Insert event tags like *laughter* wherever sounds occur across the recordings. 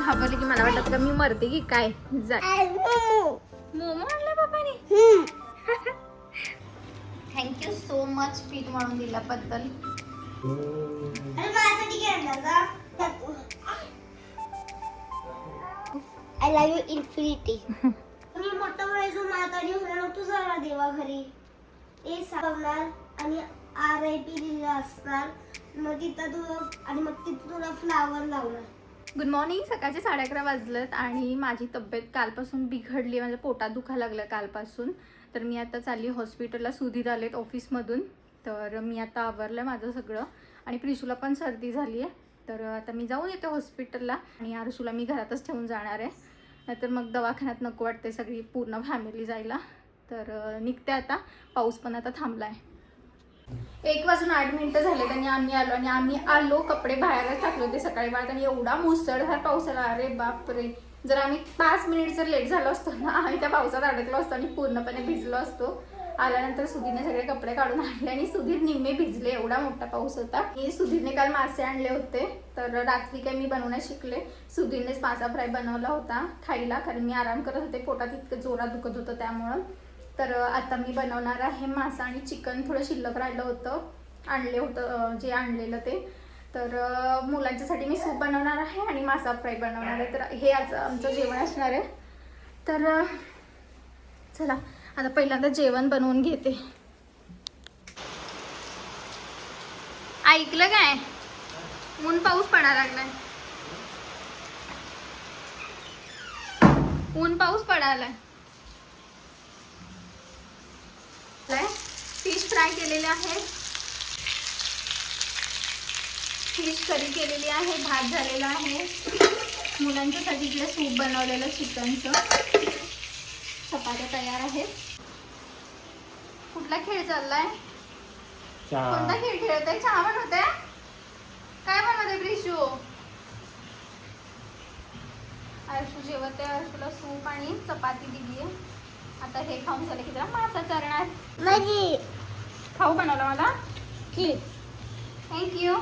घाबरली की मला वाटत का मी मरते की काय? जा मोमो आणला बाबाने थँक्यू सो मच पीठ म्हणून दिल्याबद्दल. आय लव्ह यू इन्फिनिटी मी मोठं व्हायचो मातानी होणार तुझा देवा घरी. ते सांगणार आणि आर आय पी लिहिलं असणार. मग तिथं तुला आणि मग तिथं तुला फ्लावर लावणार. गुड मॉर्निंग सकाळचे साडे अकरा वाजलेत आणि माझी तब्येत कालपासून बिघडली माझ्या पोटात दुखायला लागलं कालपासून. तर मी आता चालली हॉस्पिटलला सुधीर आलेत ऑफिसमधून तर मी आता आवरलं माझं सगळं. आणि प्रिशूला पण सर्दी झाली आहे तर आता मी जाऊन येते हॉस्पिटलला आणि आरसूला मी घरातच ठेवून जाणार आहे. नाहीतर मग दवाखान्यात नको वाटते सगळी पूर्ण फॅमिली जायला. तर निघते आता. पाऊस पण आता थांबला आहे एक वाजून आठ मिनिटं झाले आणि आम्ही आलो आणि आम्ही आलो कपडे बाहेरच टाकले होते सकाळी बाहेर आणि एवढा मुसळधार पाऊस आला. अरे बापरे. जर आम्ही पाच मिनिट जर लेट झालो असतो ना आम्ही त्या पावसात अडकलो असतो आणि पूर्णपणे भिजलो असतो. आल्यानंतर सुधीरने सगळे कपडे काढून आणले आणि सुधीर निम्मे भिजले. एवढा मोठा पाऊस होता. मी सुधीरने काल मासे आणले होते. तर रात्री काही मी बनवण्यास शिकले. सुधीरनेच मासा फ्राय बनवला होता. खायला कारण मी आराम करत होते. पोटात इतकं जोरात दुखत होतं त्यामुळं. तर आता मी बनवणार आहे मासा आणि चिकन. थोडं शिल्लक राहिलं होतं. आणले होतं जे आणलेलं ते. तर मुलांच्यासाठी मी सूप बनवणार आहे आणि मासा फ्राय बनवणार आहे. तर हे आज आमचं जेवण असणार आहे. तर चला आता पहिल्यांदा जेवण बनवून घेते. ऐकलं काय? ऊन पाऊस पडायला लागलाय. ऊन पाऊस पडायलाय फिश फ्राय केलेले आहे. फिश करी केलेली आहे भात झालेला आहे. मुलांच्यासाठी इकडे सूप बनवलेलं चिकनचं चपात्या तयार आहेत. कुठला खेळ चाललाय? कोणता खेळ खेळत आहे चहा बनवते काय बनवते प्रिशू? आयुषू जेवते आयुषूला सूप आणि चपाती दिली आहे आता हे खाऊन झालं की जरा मासा चरणार माझी. खाऊ बनवला मला? ची थँक्यू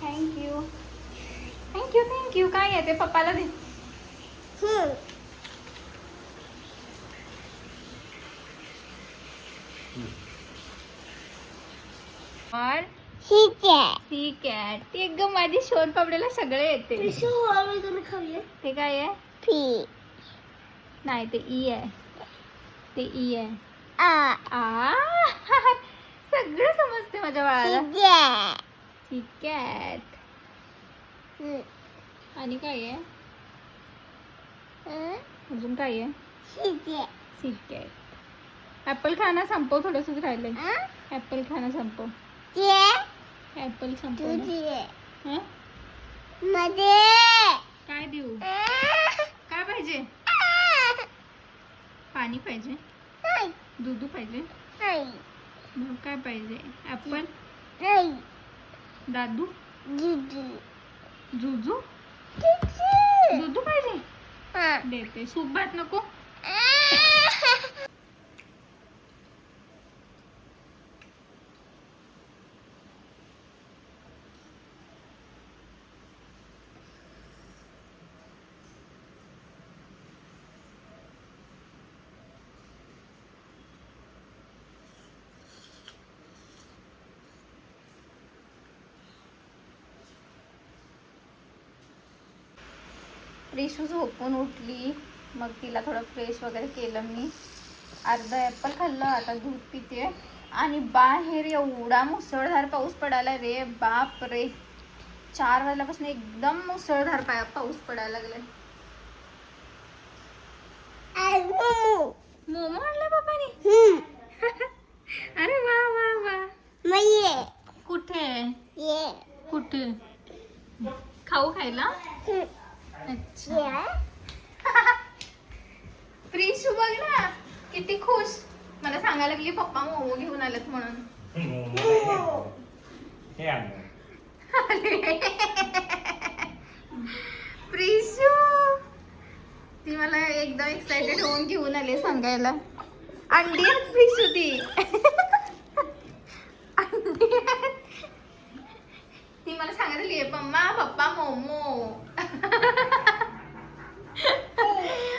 थँक्यू थँक्यू थँक्यू काय आहे ते पप्पाला दे. और ठीक आहे. सी कॅट ते ग माझी शोध पापडेला सगळे येते. ते काय आहे? पी नाही ते ई आहे. ते ई आहे. आ आ? *laughs* सगळं समजते माझ्या बाळाला. ठीक आहे. आणि काय आहे? अजून काय आहे? ठीक आहे ऍपल खाणं संपव थोडंसंच राहिलंय? ऍपल खाणं संपव. ऍपल संपव? मध्ये. काय देऊ? पाहिजे. पाणी पाहिजे. दूध पाहिजे. मग काय पाहिजे ऍपल नाही. दादू दुधू. जुजू दुधू. पाहिजे. देते सूप भात नको आ. रिशू झोपून उठली मग तिला थोडं फ्रेश वगैरे केलं मी अर्धा ॲपल खाल्लं आता दूध पिते आणि बाहेर एवढा मुसळधार पाऊस पडायला रे बाप रे चार वाजल्यापासून एकदम मुसळधार पाय पाऊस पडायला लागलाय. मोमो. आणला बाबाने. *laughs* अरे वा वा वा. कुठे ये. कुठे खाऊ खायला. अच्छा. *laughs* प्रिशू बघ ना किती खुश. मला सांगायला लागली पप्पा मोमो घेऊन आलेत म्हणून. हे आणलं प्रिशू ती. मला एकदम एक्साइटेड होऊन घेऊन आली सांगायला. अंडी आहेत प्रिशू ती. *laughs* अंडी आहेत. ती मला सांगायला लागली पम्मा पप्पा मोमो. *laughs*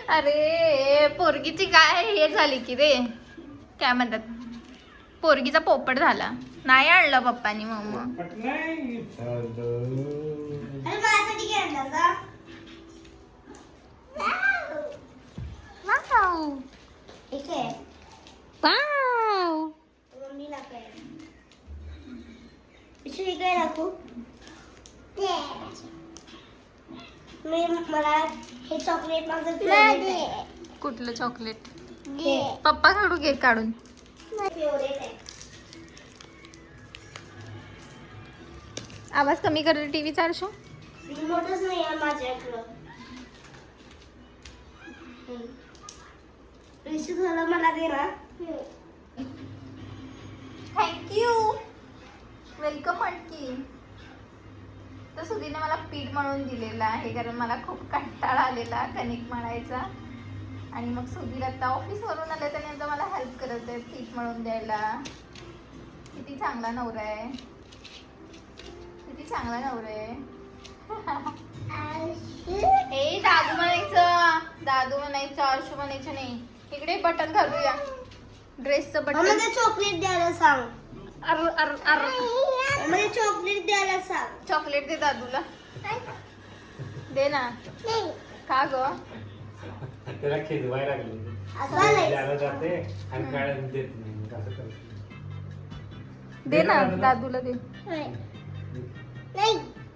अरे पोरगीची काय हे झाली की रे? काय म्हणतात? पोरगीचा पोपट झाला. नाही आणलं पप्पानी मोमो पण मी मला हे चॉकलेट माझं आहे. कुठलं चॉकलेट हे पप्पा काढू केक काढून. आहे. आवाज कमी कर टीव्ही चारशो रिमोटच नाही आहे माझ्याकडं. रिशू झालं मला दे ना. थँक्यू वेलकम म्हणकी तर सुधीने मला पीठ म्हणून दिलेलं आहे कारण मला खूप कंटाळा आलेला कणिक मळायचा. आणि मग सुधीर आता ऑफिसवरून आले त्याने आता मला हेल्प करत आहे पीठ म्हणून द्यायला. किती चांगला नवरा आहे. किती चांगला नवरा आहे. ए दादू म्हणायचं. दादू म्हणायचं आरशू म्हणायचं नाही. इकडे बटन घालूया. ड्रेसचं बटन. चॉकलेट द्यायला सांग. अर अर अर. मला चॉकलेट द्यायला सांग. चॉकलेट दे दादूला. दे ना. का ग? त्याला खिजवाय लागले. असा नाही जाते आणि काय देत नाही. असं करते. दे ना दादूला दे. नाही.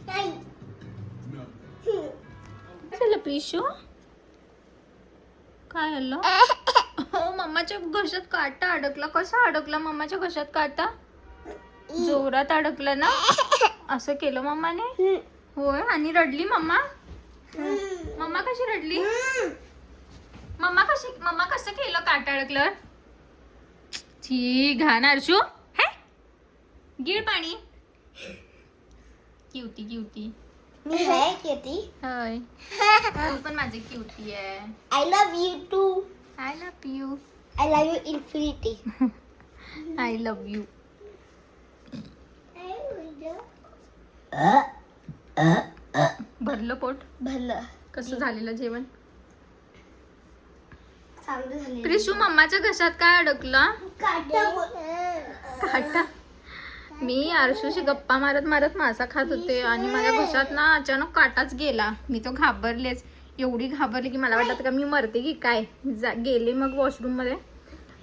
नाही. झालं प्रिशू काय आलं? *laughs* हो मम्माच्या घशात काटा अडकला. कसा अडकला? मम्माच्या घशात काटा? जोरात अडकला ना? असं केलं मम्माने होय आणि रडली मम्मा मम्मा कशी रडली? मम्मा कशी मम्मा कसं केलं काटा अडकलं? छी घाण अर्शू हे? गिळ पाणी. क्युटी क्युटी मी आहे केती होय. *laughs* तू पण माझी क्युटी आहे. I love you too I love you I love you infinity I love you भरलं पोट? भरलं. कसं झालेलं जेवण? चांगलं झालं प्रिशू मम्माच्या घशात काय अडकलं? काटा मी आरशूशी गप्पा मारत मारत मासा खात होते आणि माझ्या घशात ना अचानक काटाच गेला. मी तो घाबरलेच. एवढी घाबरली की मला वाटत का मी मरते की काय? जा गेले मग वॉशरूममध्ये.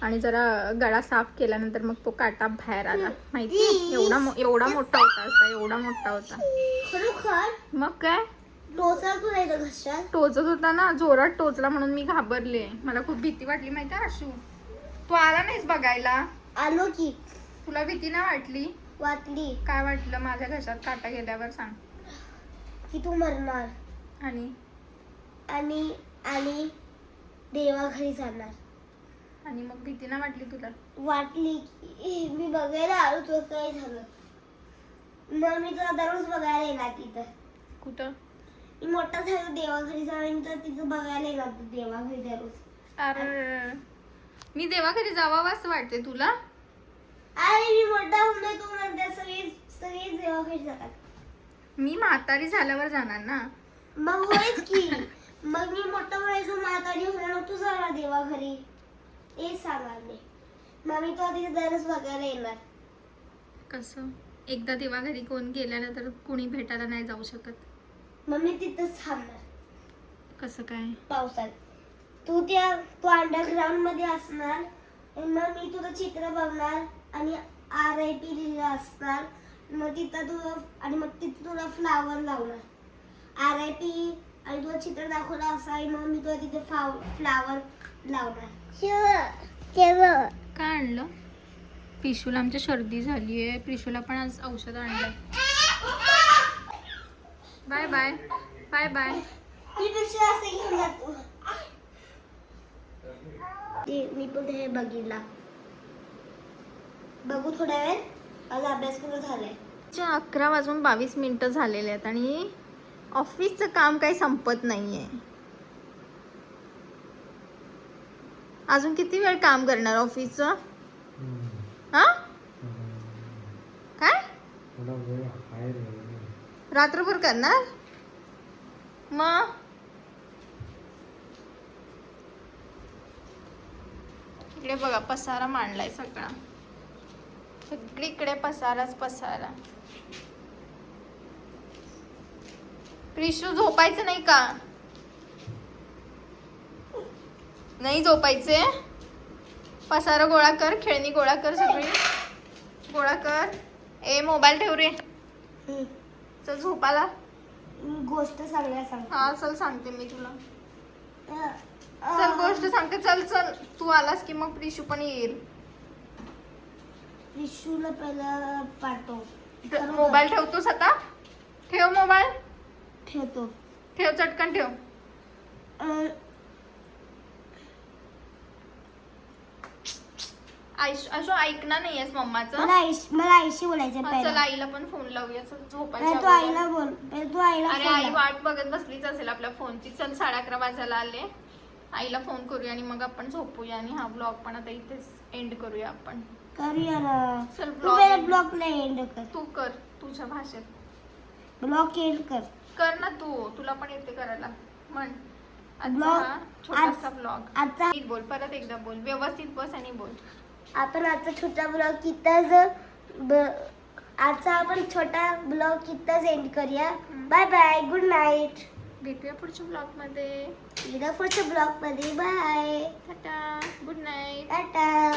आणि जरा गळा साफ केल्यानंतर मग तो काटा बाहेर आला. माहिती एवढा मो- एवढा मोठा होता असा एवढा मोठा होता. मग काय? टोचत होता ना जोरात टोचला म्हणून मी घाबरले. मला खूप भीती वाटली माहिती आशू? तू आला नाहीस बघायला? आलो की. तुला भीती नाही वाटली? वाटली. काय वाटलं माझ्या घशात काटा गेल्यावर सांग. की तू मरणार. आणि? आणि आणि देवाघरी जाणार. आणि मग भीती नाही वाटली तुला? वाटली की मी बघायला आलो तुला काय झालं? मग मी तुला दररोज बघायला येणार तिथं. कुठं? मी मोठा झालो देवाघरी जाणार तर तिथं बघायला येणार तू देवाघरी दररोज. अरे मी देवाघरी जावावं असं वाटते तुला? अरे मी मोठा होऊन जातो तू म्हणते सगळे सगळे देवाघरी जातात. मी म्हातारी झाल्यावर जाणार ना? मग होयच की. मग मी मोठा व्हायचो म्हातारी होणार तू जाणार देवाघरी. सांगणार मी मग मी तुला तिथे दररोज बघायला येणार. कसं? एकदा देवाघरी कोण गेल्यानंतर कुणी भेटायला नाही जाऊ शकत. मग मी तिथंच थांबणार. कसं काय? पावसात. तू त्या तू अंडरग्राऊंडमध्ये असणार. आणि मग मी तुझं चित्र बघणार आणि आर आय पी लिहिलं असणार. मग तिथं तुला आणि मग तिथं तुला फ्लावर लावणार. आर आय पी आणि तुला चित्र दाखवलं असं आणि मग मी तुला तिथे फ्लावर लावणार. काय आणलं? पिशूला आमच्या सर्दी झाली आहे पिशूला पण आज औषध आणलंय बाय बाय. Bye bye. मी पण ते. बघितला. बघू थोड्या वेळ. आज अभ्यास पूर्ण झालाय. अकरा वाजून बावीस मिनिटं झालेले आहेत आणि ऑफिसचं काम काही संपत नाहीये. अजून किती वेळ काम करणार ऑफिसचं. हा. काय? रात्रभर करणार? मग? इकडे बघा पसारा मांडलाय सगळा. सगळीकडे पसाराच पसारा. क्रिशू झोपायचं नाही का? नाही झोपायचे. पसारा गोळा कर खेळणी गोळा कर सगळी. गोळा कर. ए मोबाईल ठेव रे. चल झोपाला. गोष्ट सांगायला सांग हा चल सांगते मी तुला. चल गोष्ट सांगते. चल चल. तू आलास की मग प्रिशू पण येईल. रिशूला पहिला पाठव. मोबाईल ठेवतोस आता? ठेव मोबाईल. ठेवतो. ठेव चटकन ठेव. अ, आयश असो ऐकणार नाहीयेस मम्माचं? मला आईशी मला आईशी बोलायचं हा, चल पहिला आईला पण फोन लावूया. चल झोपायच्या तू अगोदर. आईला बोल. पहिले तू आईला अरे आई लाव. वाट बघत बसलीच असेल आपल्या फोनची चल साडे अकरा वाजायला आले. आईला फोन करूया आणि मग आपण झोपूया आणि हा ब्लॉग पण आता इथेच एंड करूया आपण. करूया ना. चल तू ब्लॉग नाही एंड कर. तू कर तुझ्या भाषेत. ब्लॉक एंड कर. कर ना तू. तुला पण येते करायला. म्हण. आजचा हा छोटासा आज- ब्लॉग आजचा बोल परत एकदा बोल. व्यवस्थित बस आणि बोल. आपण आजचा छोटा ब्लॉग इथंच आजचा आपण छोटा ब्लॉग इथंच एंड करूया. बाय बाय गुड नाईट भेटूया पुढच्या ब्लॉगमध्ये पुढच्या ब्लॉगमध्ये bye tata good night tata.